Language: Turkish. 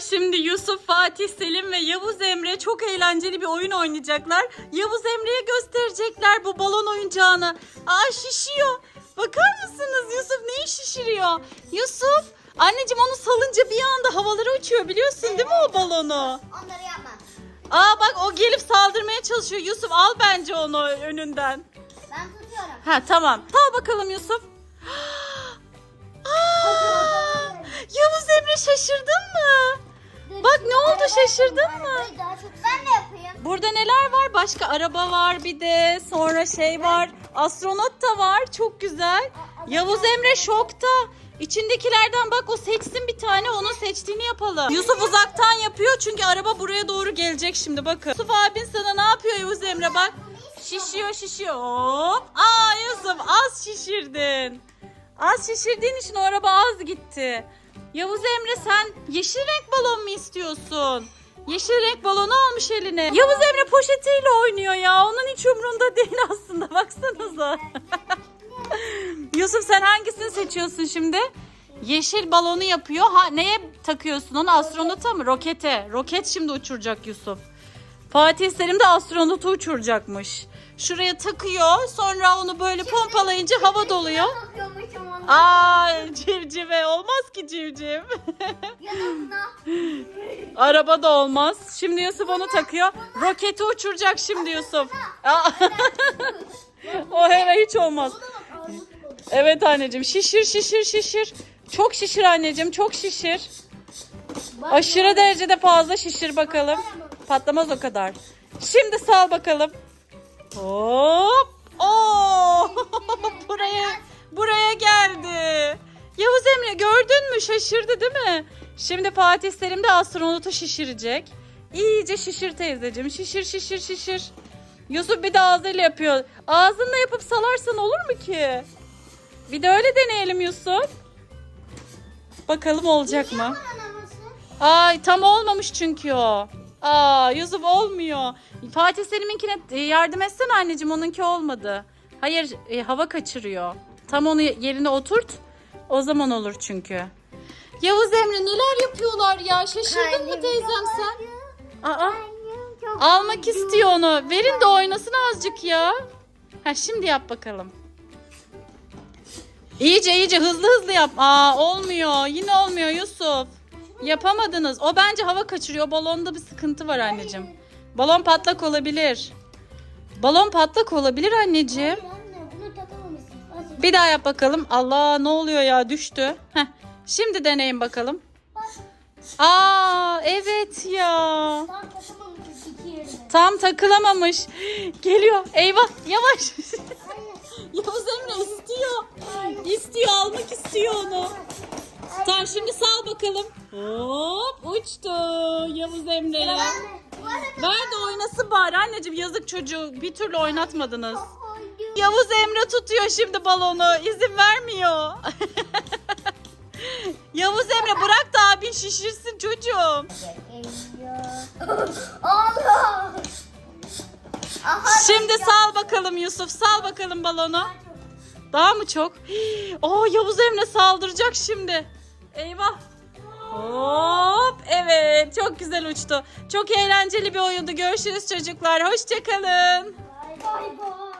şimdi Yusuf, Fatih, Selim ve Yavuz Emre çok eğlenceli bir oyun oynayacaklar. Yavuz Emre'ye gösterecekler bu balon oyuncağını. Aa şişiyor. Bakar mısınız Yusuf neyi şişiriyor? Yusuf anneciğim onu salınca bir anda havalara uçuyor biliyorsun değil mi o balonu? Onları yapma. Aa bak o gelip saldırmaya çalışıyor. Yusuf al bence onu önünden. Ben tutuyorum. Ha tamam. Al bakalım Yusuf. Aa, Yavuz Emre şaşırdın şaşırdın mı? Ben de yapayım. Burada neler var? Başka araba var bir de. Sonra şey var. Astronot da var. Çok güzel. Yavuz Emre şokta. İçindekilerden bak o seçsin bir tane onun seçtiğini yapalım. Yusuf uzaktan yapıyor çünkü araba buraya doğru gelecek şimdi bakın. Yusuf abin sana ne yapıyor Yavuz Emre bak. Şişiyor şişiyor. Hop. Aa Yusuf az şişirdin. Az şişirdiğin için o araba az gitti. Yavuz Emre sen yeşil renk balon mu istiyorsun? Yeşil renk balonu almış eline. Yavuz Emre poşetiyle oynuyor ya. Onun hiç umrunda değil aslında. Baksanıza. Yusuf sen hangisini seçiyorsun şimdi? Yeşil balonu yapıyor. Ha neye takıyorsun onu? Astronota mı? Rokete. Roket şimdi uçuracak Yusuf. Fatih Selim de astronotu uçuracakmış. Şuraya takıyor. Sonra onu böyle pompalayınca hava doluyor. Aa civcive olmaz ki civciv. Araba da olmaz. Şimdi Yusuf onu takıyor. Roketi uçuracak şimdi Yusuf. O hele hiç olmaz. Evet anneciğim şişir şişir şişir. Çok şişir anneciğim çok şişir. Aşırı derecede fazla şişir bakalım. Patlamaz o kadar. Şimdi sal bakalım. Hop. Oo! buraya buraya geldi. Emre gördün mü? Şaşırdı değil mi? Şimdi Fatih Selim de astronotu şişirecek. İyice şişir teyzeciğim. Şişir şişir şişir. Yusuf bir de ağzıyla yapıyor. Ağzınla yapıp salarsan olur mu ki? Bir de öyle deneyelim Yusuf. Bakalım olacak mı? Ay tam olmamış çünkü o. Aa Yusuf olmuyor. Fatih Selim'inkine e, yardım etsene anneciğim onunki olmadı. Hayır e, hava kaçırıyor. Tam onu yerine oturt. O zaman olur çünkü. Yavuz Emre neler yapıyorlar ya? Şaşırdın mı teyzem sen? Aa almak istiyor onu. Verin de oynasın azıcık ya. Ha şimdi yap bakalım. İyice iyice hızlı hızlı yap. Aa olmuyor. Yine olmuyor Yusuf. Yapamadınız. O bence hava kaçırıyor. Balonda bir sıkıntı var anneciğim. Balon patlak olabilir. Balon patlak olabilir anneciğim. Bir daha yap bakalım. Allah ne oluyor ya düştü. Heh. Şimdi deneyin bakalım. Aa evet ya. Tam takılamamış. Geliyor. Eyvah yavaş. Yavuz Emre istiyor. İstiyor almak istiyor onu. Tamam şimdi sal bakalım. Hop uçtu Yavuz Emre'ye. Ver de oynasın bari anneciğim yazık çocuğu bir türlü oynatmadınız. Yavuz Emre tutuyor şimdi balonu izin vermiyor. Yavuz Emre bırak da abin şişirsin çocuğum. Allah. Aha. Şimdi sal bakalım Yusuf sal bakalım balonu. Daha mı çok? Oo Yavuz Emre saldıracak şimdi. Eyvah. Hop evet çok güzel uçtu. Çok eğlenceli bir oyundu. Görüşürüz çocuklar. Hoşçakalın. Bay bay.